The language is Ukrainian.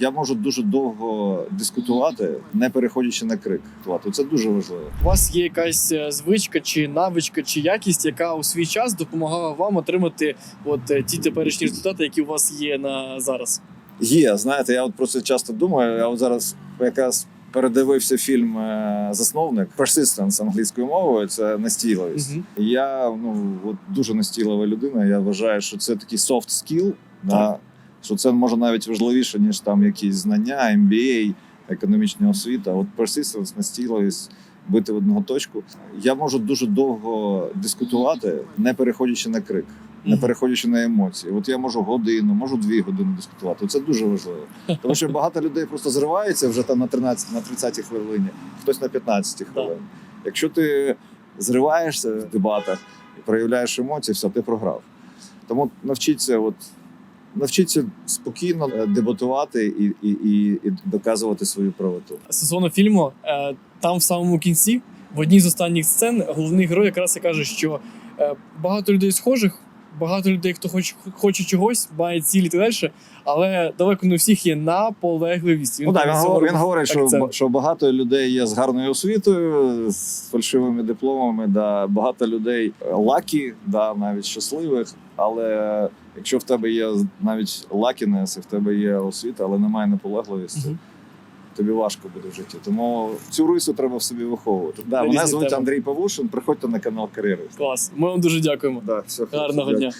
Я можу дуже довго дискутувати, не переходячи на крик. Це дуже важливо. У вас є якась е, звичка, чи навичка, чи якість, яка у свій час допомагала вам отримати от е, ті теперішні результати, які у вас є на зараз. Є, знаєте, я от про це часто думаю. Я от зараз якраз передивився фільм е, Засновник Persistence англійською мовою. Це настійливість. Мгм. Я ну от дуже настійлива людина. Я вважаю, що це такий soft skill, да, що це може навіть важливіше, ніж там якісь знання, MBA, економічна освіта. От persistence, настійливість, бити в одного точку. Я можу дуже довго дискутувати, не переходячи на крик. Не переходячи на емоції, от я можу годину, можу дві години дискутувати. Це дуже важливо. Тому що багато людей просто зривається вже там на 13, на 30 хвилині, хтось на 15 хвилині. Якщо ти зриваєшся в дебатах проявляєш емоції, все, ти програв. Тому навчіться, от навчіться спокійно е, дебатувати і, і, і, і доказувати свою правоту. Стосовно фільму, е, там в самому кінці, в одній з останніх сцен, головний герой якраз і каже, що е, багато людей схожих, багато людей, хто хоче, хоче чогось, має цілі і далі, але далеко не у всіх є наполегливість. Ну, так, він, на цьому говорить, він говорить, що, що багато людей є з гарною освітою, з фальшивими дипломами, да, багато людей лакі, да, навіть щасливих. Але якщо в тебе є навіть лакінес, і в тебе є освіта, але немає наполегливості. Тобі важко буде в житті. Тому цю рису треба в собі виховувати. Да, мене звуть. Андрій Павушин. Приходьте на канал Кар'єри. Клас. Ми вам дуже дякуємо. Да, все, Гарного дня.